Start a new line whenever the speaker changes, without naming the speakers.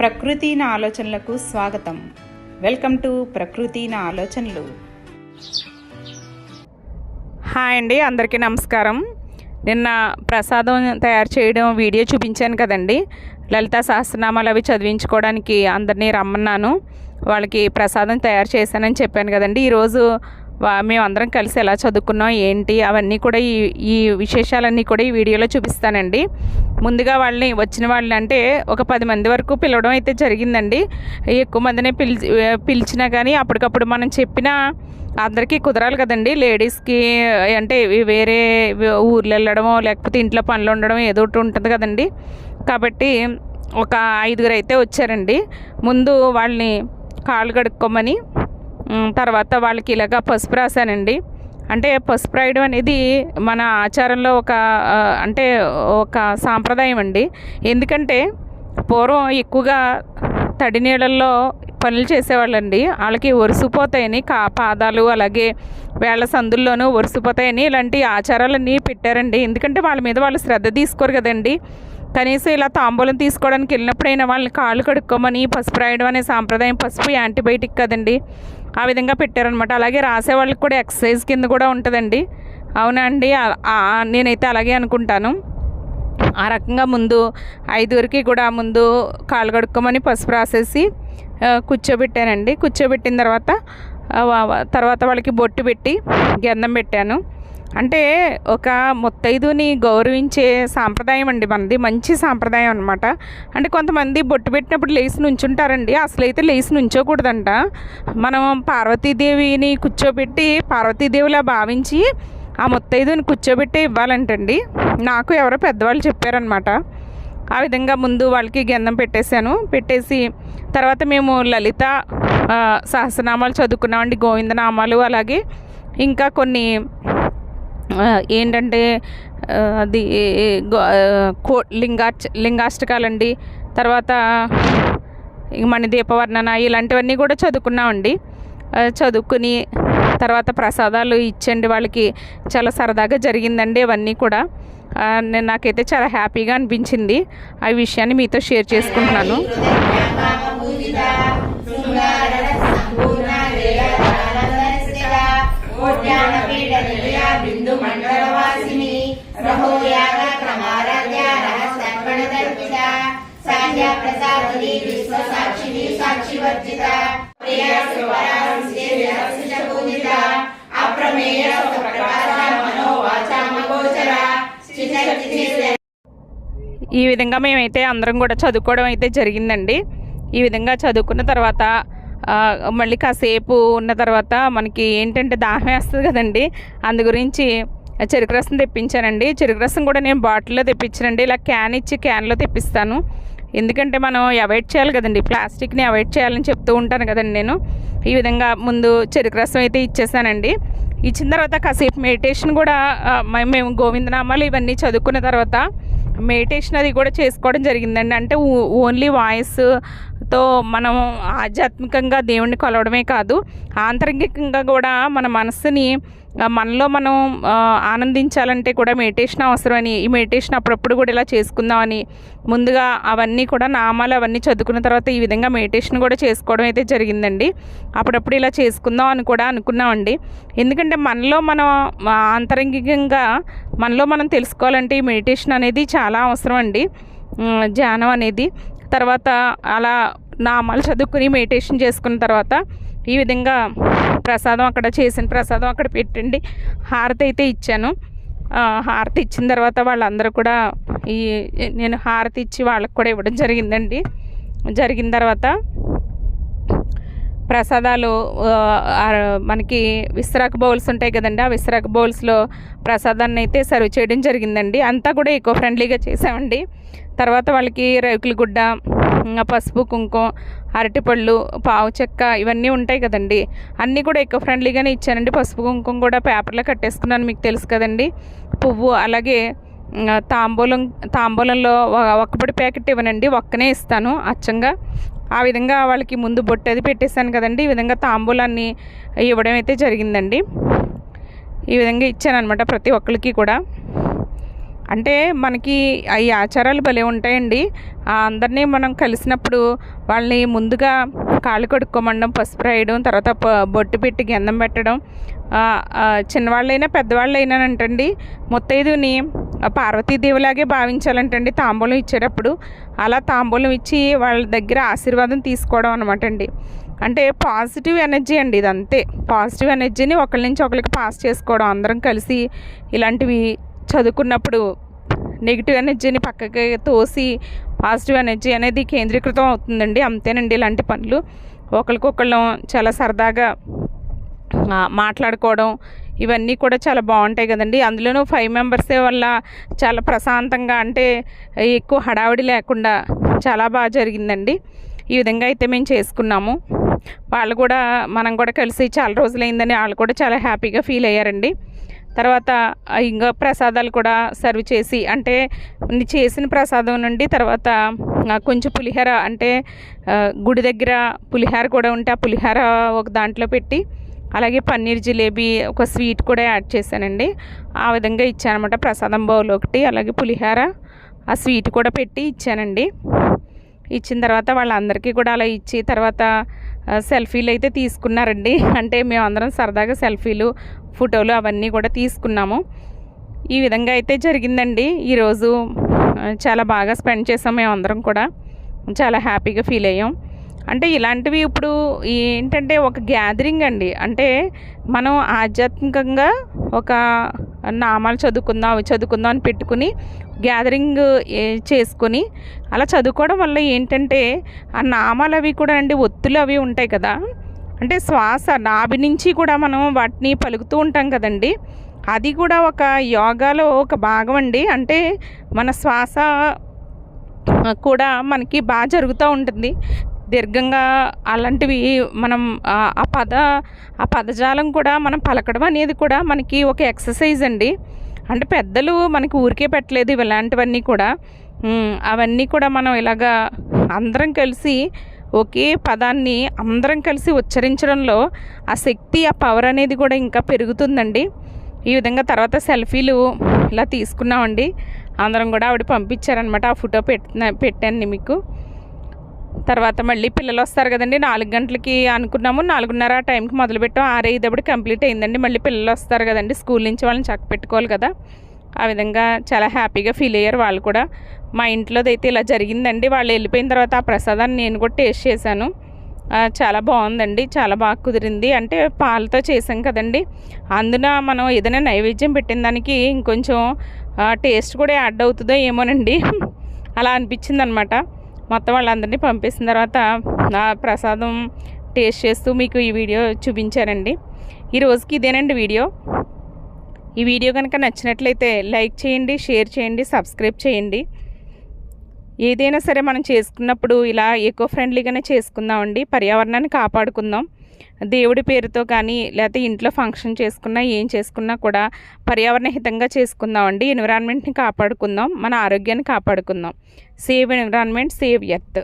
ప్రకృతి నా ఆలోచనలకు స్వాగతం. వెల్కమ్ టు ప్రకృతి నా ఆలోచనలు. హాయ్ అండి అందరికీ నమస్కారం. నిన్న ప్రసాదం తయారు చేయడం వీడియో చూపించాను కదండి. లలిత సహస్రనామాలు అవి చదివించుకోవడానికి అందరినీ రమ్మన్నాను. వాళ్ళకి ప్రసాదం తయారు చేశానని చెప్పాను కదండి. ఈరోజు మేమందరం కలిసి ఎలా చదువుకున్నాం ఏంటి అవన్నీ కూడా ఈ ఈ విశేషాలన్నీ కూడా ఈ వీడియోలో చూపిస్తానండి. ముందుగా వాళ్ళని వచ్చిన వాళ్ళని అంటే ఒక పది మంది వరకు పిలవడం అయితే జరిగిందండి. ఎక్కువ మందినే పిలిచి పిలిచినా కానీ అప్పటికప్పుడు మనం చెప్పిన అందరికీ కుదరాలి కదండి. లేడీస్కి అంటే వేరే ఊర్లు వెళ్ళడమో లేకపోతే ఇంట్లో పనులు ఉండడం ఏదో ఒకటి ఉంటుంది కదండి. కాబట్టి ఒక ఐదుగురు అయితే వచ్చారండి. ముందు వాళ్ళని కాళ్ళు కడుక్కోమని తర్వాత వాళ్ళకి ఇలాగా పసుపు రాశానండి. అంటే పసుపు రాయడం అనేది మన ఆచారంలో ఒక అంటే ఒక సాంప్రదాయం అండి. ఎందుకంటే పూర్వం ఎక్కువగా తడి నీళ్ళల్లో పనులు చేసేవాళ్ళండి. వాళ్ళకి ఒరిసిపోతాయని కా పాదాలు అలాగే వేళ్ళ సందుల్లోనూ ఒరిసిపోతాయని ఇలాంటి ఆచారాలన్నీ పెట్టారండి. ఎందుకంటే వాళ్ళ మీద వాళ్ళు శ్రద్ధ తీసుకోరు కదండి. కనీసం ఇలా తాంబూలం తీసుకోవడానికి వెళ్ళినప్పుడైనా వాళ్ళని కాళ్ళు కడుక్కోమని పసుపు రాయడం అనే సాంప్రదాయం పసుపు యాంటీబయాటిక్ కదండి. ఆ విధంగా పెట్టారనమాట అలాగే రాసే వాళ్ళకి కూడా ఎక్సర్సైజ్ కింద కూడా ఉంటుందండి. అవునా అండి? నేనైతే అలాగే అనుకుంటాను. ఆ రకంగా ముందు ఐదుగురికి కూడా ముందు కాలు కడుక్కోమని పసుపు రాసేసి కూర్చోబెట్టానండి. కూర్చోబెట్టిన తర్వాత తర్వాత వాళ్ళకి బొట్టు పెట్టి గంధం పెట్టాను. అంటే ఒక ముత్తైదుని గౌరవించే సాంప్రదాయం అండి మనది మంచి సాంప్రదాయం అనమాట అంటే కొంతమంది బొట్టు పెట్టినప్పుడు లేచి నుంచుంటారండి. అసలు అయితే లేచి నుంచోకూడదంట. మనం పార్వతీదేవిని కూర్చోబెట్టి పార్వతీదేవిలా భావించి ఆ ముత్తైదుని కూర్చోబెట్టి ఇవ్వాలంటండి. నాకు ఎవరో పెద్దవాళ్ళు చెప్పారనమాట ఆ విధంగా ముందు వాళ్ళకి గంధం పెట్టేశాను. పెట్టేసి తర్వాత మేము లలిత సహస్రనామాలు చదువుకున్నామండి గోవిందనామాలు అలాగే. ఇంకా కొన్ని ఏంటంటే అది గో- కో లింగాచ లింగాష్టకాలండి. తర్వాత మణి మన దీపవర్ణన ఇలాంటివన్నీ కూడా చదువుకున్నామండి. చదువుకుని తర్వాత ప్రసాదాలు ఇచ్చండి వాళ్ళకి. చాలా సరదాగా జరిగిందండి ఇవన్నీ కూడా. నేను నాకైతే చాలా హ్యాపీగా అనిపించింది ఆ విషయాన్ని మీతో షేర్ చేసుకుంటున్నాను.
ప్రసాదిని విశ్వ సాక్షిని సాక్షివర్జిత. ప్రియ పూజిత. అప్రమేయ మనోవాచామగోచర
ఈ విధంగా మేమైతే అందరం కూడా చదువుకోవడం అయితే జరిగిందండి. ఈ విధంగా చదువుకున్న తర్వాత మళ్ళీ కాసేపు ఉన్న తర్వాత మనకి ఏంటంటే దాహం వేస్తుంది కదండి. అందు గురించి చెరుకు రసం తెప్పించానండి. చెరుకు రసం కూడా నేను బాటిల్లో తెప్పించానండి. ఇలా క్యాన్ ఇచ్చి క్యాన్లో తెప్పిస్తాను. ఎందుకంటే మనం అవాయిడ్ చేయాలి కదండి. ప్లాస్టిక్ని అవాయిడ్ చేయాలని చెప్తూ ఉంటాను కదండి నేను. ఈ విధంగా ముందు చెరుకు రసం అయితే ఇచ్చేసానండి. ఇచ్చిన తర్వాత కాసేపు మెడిటేషన్ కూడా ఆ, మేము గోవిందనామాలు ఇవన్నీ చదువుకున్న తర్వాత మెడిటేషన్ అది కూడా చేసుకోవడం జరిగిందండి. అంటే ఓన్లీ వాయిస్తో మనం ఆధ్యాత్మికంగా దేవుణ్ణి కొలవడమే కాదు ఆంతరంగికంగా కూడా మన మనసుని మనలో మనం ఆనందించాలంటే కూడా మెడిటేషన్ అవసరమని ఈ మెడిటేషన్ అప్పుడప్పుడు కూడా ఇలా చేసుకుందామని ముందుగా అవన్నీ కూడా నామాలు అవన్నీ చదువుకున్న తర్వాత ఈ విధంగా మెడిటేషన్ కూడా చేసుకోవడం అయితే జరిగిందండి. అప్పుడప్పుడు ఇలా చేసుకుందాం అని కూడా అనుకున్నామండి. ఎందుకంటే మనలో మనం ఆంతరంగికంగా మనలో మనం తెలుసుకోవాలంటే ఈ మెడిటేషన్ అనేది చాలా అవసరం అండి ధ్యానం అనేది. తర్వాత అలా నామాలు చదువుకుని మెడిటేషన్ చేసుకున్న తర్వాత ఈ విధంగా ప్రసాదం అక్కడ చేసిన ప్రసాదం అక్కడ పెట్టండి. హారతి అయితే ఇచ్చాను. హారతి ఇచ్చిన తర్వాత వాళ్ళందరూ కూడా ఈ నేను హారతి ఇచ్చి వాళ్ళకి కూడా ఇవ్వడం జరిగిందండి. జరిగిన తర్వాత ప్రసాదాలు మనకి విస్తరాకు బౌల్స్ ఉంటాయి కదండి ఆ విస్తరాకు బౌల్స్లో ప్రసాదాన్ని అయితే సర్వ్ చేయడం జరిగిందండి. అంతా కూడా ఎకో ఫ్రెండ్లీగా చేసామండి తర్వాత వాళ్ళకి రేకుల గుడ్డ ఇంకా పసుపు కుంకుమ అరటిపళ్ళు పావు చెక్క ఇవన్నీ ఉంటాయి కదండి. అన్నీ కూడా ఎకో ఫ్రెండ్లీగానే ఇచ్చానండి. పసుపు కుంకుమ కూడా పేపర్లో కట్టేసుకున్నాను మీకు తెలుసు కదండి. పువ్వు అలాగే తాంబూలం తాంబూలంలో ఒ- ఒక్కపొడి ప్యాకెట్ ఇవ్వనండి. ఒక్కనే ఇస్తాను అచ్చంగా. ఆ విధంగా వాళ్ళకి ముందు బొట్టు అది పెట్టేశాను కదండి. ఈ విధంగా తాంబూలాన్ని ఇవ్వడం అయితే జరిగిందండి. ఈ విధంగా ఇచ్చాను అనమాట ప్రతి ఒక్కరికి కూడా. అంటే మనకి ఈ ఆచారాలు భలే ఉంటాయండి. అందరినీ మనం కలిసినప్పుడు వాళ్ళని ముందుగా కాళ్ళు కడుక్కోమండం పసుపు రాయడం తర్వాత బొట్టు పెట్టి గంధం పెట్టడం చిన్నవాళ్ళైనా పెద్దవాళ్ళైనా అంటండి ముత్తైదుని పార్వతీదేవిలాగే భావించాలంటండి తాంబూలం ఇచ్చేటప్పుడు. అలా తాంబూలం ఇచ్చి వాళ్ళ దగ్గర ఆశీర్వాదం తీసుకోవడం అనమాట అండి అంటే పాజిటివ్ ఎనర్జీ అండి ఇదంతే. పాజిటివ్ ఎనర్జీని ఒకరి నుంచి ఒకరికి పాస్ చేసుకోవడం అందరం కలిసి ఇలాంటివి చదువుకున్నప్పుడు నెగిటివ్ ఎనర్జీని పక్కకి తోసి పాజిటివ్ ఎనర్జీ అనేది కేంద్రీకృతం అవుతుందండి. అంతేనండి ఇలాంటి పనులు. ఒకరికొకళ్ళం చాలా సరదాగా మాట్లాడుకోవడం ఇవన్నీ కూడా చాలా బాగుంటాయి కదండి. అందులోనూ ఫైవ్ మెంబర్సే వల్ల చాలా ప్రశాంతంగా అంటే ఎక్కువ హడావిడి లేకుండా చాలా బాగా జరిగిందండి. ఈ విధంగా అయితే మేము చేసుకున్నాము. వాళ్ళు కూడా మనం కూడా కలిసి చాలా రోజులైందని వాళ్ళు కూడా చాలా హ్యాపీగా ఫీల్ అయ్యారండి. తర్వాత ఇంకా ప్రసాదాలు కూడా సర్వ్ చేసి అంటే చేసిన ప్రసాదం నుండి తర్వాత కొంచెం పులిహోర అంటే గుడి దగ్గర పులిహోర కూడా ఉంటే ఆ పులిహోర ఒక దాంట్లో పెట్టి అలాగే పన్నీర్ జిలేబీ ఒక స్వీట్ కూడా యాడ్ చేశానండి. ఆ విధంగా ఇచ్చానమాట ప్రసాదం బౌల్ ఒకటి అలాగే పులిహోర ఆ స్వీట్ కూడా పెట్టి ఇచ్చానండి. ఇచ్చిన తర్వాత వాళ్ళందరికీ కూడా అలా ఇచ్చి తర్వాత సెల్ఫీలు అయితే తీసుకున్నారండి. అంటే మేమందరం సరదాగా సెల్ఫీలు ఫోటోలు అవన్నీ కూడా తీసుకున్నాము. ఈ విధంగా అయితే జరిగిందండి. ఈరోజు చాలా బాగా స్పెండ్ చేసాం మేమందరం కూడా. చాలా హ్యాపీగా ఫీల్ అయ్యాం. అంటే ఇలాంటివి ఇప్పుడు ఏంటంటే ఒక గ్యాదరింగ్ అండి. అంటే మనం ఆధ్యాత్మికంగా ఒక నామాలు చదువుకుందాం అవి చదువుకుందాం అని పెట్టుకుని గ్యాదరింగ్ చేసుకొని అలా చదువుకోవడం వల్ల ఏంటంటే ఆ నామాలు అవి కూడా అండి ఒత్తులు అవి ఉంటాయి కదా. అంటే శ్వాస నాభి నుంచి కూడా మనం వాటిని పలుకుతూ ఉంటాం కదండి. అది కూడా ఒక యోగాలో ఒక భాగం అండి. అంటే మన శ్వాస కూడా మనకి బాగా జరుగుతూ ఉంటుంది. దీర్ఘంగా అలాంటివి మనం ఆ పద ఆ పదజాలం కూడా మనం పలకడం అనేది కూడా మనకి ఒక ఎక్సర్సైజ్ అండి. అంటే పెద్దలు మనకి ఊరికే పెట్టలేదు ఇవి ఇలాంటివన్నీ కూడా. అవన్నీ కూడా మనం ఇలాగా అందరం కలిసి ఒకే పదాన్ని అందరం కలిసి ఉచ్చరించడంలో ఆ శక్తి ఆ పవర్ అనేది కూడా ఇంకా పెరుగుతుందండి. ఈ విధంగా తర్వాత సెల్ఫీలు ఇలా తీసుకున్నామండి. అందరం కూడా ఆవిడ పంపించారనమాట ఆ ఫోటో పెట్టిన పెట్టాను మీకు. తర్వాత మళ్ళీ పిల్లలు వస్తారు కదండి నాలుగు గంటలకి అనుకున్నాము నాలుగున్నర ఆ టైంకి మొదలుపెట్టాం. ఆరైదప్పుడు కంప్లీట్ అయిందండి. మళ్ళీ పిల్లలు వస్తారు కదండి స్కూల్ నుంచి వాళ్ళని చక్క పెట్టుకోవాలి కదా. ఆ విధంగా చాలా హ్యాపీగా ఫీల్ అయ్యారు వాళ్ళు కూడా. మా ఇంట్లోది అయితే ఇలా జరిగిందండి. వాళ్ళు వెళ్ళిపోయిన తర్వాత ఆ ప్రసాదాన్ని నేను కూడా టేస్ట్ చేశాను. చాలా బాగుందండి చాలా బాగా కుదిరింది. అంటే పాలతో చేసాం కదండి. అందున మనం ఏదైనా నైవేద్యం పెట్టిన దానికి ఇంకొంచెం టేస్ట్ కూడా యాడ్ అవుతుందో ఏమోనండి. అలా అనిపించింది అనమాట మొత్తం వాళ్ళందరినీ పంపేసిన తర్వాత నా ప్రసాదం టేస్ట్ చేస్తూ మీకు ఈ వీడియో చూపించానండి. ఈ రోజుకి ఇదేనండి వీడియో. ఈ వీడియో కనుక నచ్చినట్లయితే లైక్ చేయండి షేర్ చేయండి సబ్స్క్రైబ్ చేయండి. ఏదైనా సరే మనం చేసుకున్నప్పుడు ఇలా ఎకో ఫ్రెండ్లీగానే చేసుకుందామండి పర్యావరణాన్ని కాపాడుకుందాం. దేవుడి పేరుతో కానీ లేకపోతే ఇంట్లో ఫంక్షన్ చేసుకున్నా ఏం చేసుకున్నా కూడా పర్యావరణ హితంగా చేసుకుందాం అండి ఎన్విరాన్మెంట్ని కాపాడుకుందాం. మన ఆరోగ్యాన్ని కాపాడుకుందాం. Save environment save earth.